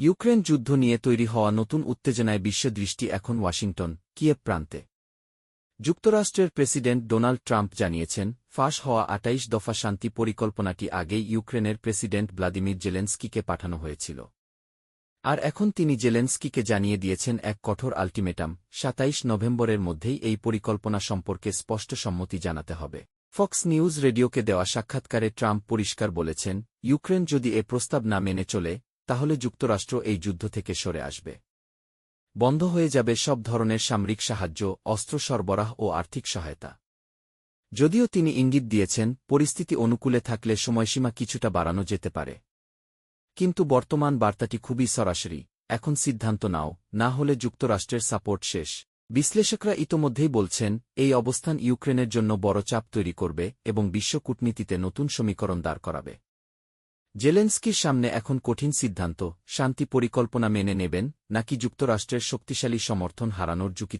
Ukraine যুদ্ধ নিয়ে তৈরি হওয়া নতুন উত্তেজনায় বিশ্ব দৃষ্টি এখন ওয়াশিংটন, কিয়েভ প্রান্তে। যুক্তরাষ্ট্রের প্রেসিডেন্ট ডোনাল্ড ট্রাম্প জানিয়েছেন, ফাঁস হওয়া আটাইশ দফা শান্তি পরিকল্পনাটি আগেই ইউক্রেনের প্রেসিডেন্ট ভ্লাদিমির জেলেন্সকিকে পাঠানো হয়েছিল। আর এখন তিনি জেলেন্সকিকে জানিয়ে দিয়েছেন এক কঠোর আল্টিমেটাম, সাতাইশ নভেম্বরের মধ্যেই এই পরিকল্পনা সম্পর্কে স্পষ্ট সম্মতি জানাতে হবে। ফক্স নিউজ রেডিওকে দেওয়া সাক্ষাৎকারে ট্রাম্প পরিষ্কার বলেছেন, ইউক্রেন যদি এ প্রস্তাব না মেনে চলে তাহলে যুক্তরাষ্ট্র এই যুদ্ধ থেকে সরে আসবে। বন্ধ হয়ে যাবে সব ধরনের সামরিক সাহায্য, অস্ত্র সরবরাহ ও আর্থিক সহায়তা। যদিও তিনি ইঙ্গিত দিয়েছেন, পরিস্থিতি অনুকূলে থাকলে সময়সীমা কিছুটা বাড়ানো যেতে পারে। কিন্তু বর্তমান বার্তাটি খুবই সরাসরি, এখন সিদ্ধান্ত নাও, না হলে যুক্তরাষ্ট্রের সাপোর্ট শেষ। বিশ্লেষকরা ইতোমধ্যেই বলছেন, এই অবস্থান ইউক্রেনের জন্য বড় চাপ তৈরি করবে এবং বিশ্ব কূটনীতিতে নতুন সমীকরণ দাঁড় করাবে। জেলেন্সকির সামনে এখন কঠিন সিদ্ধান্ত, শান্তি পরিকল্পনা মেনে নেবেন, নাকি যুক্তরাষ্ট্রের শক্তিশালী সমর্থন হারানোর ঝুঁকি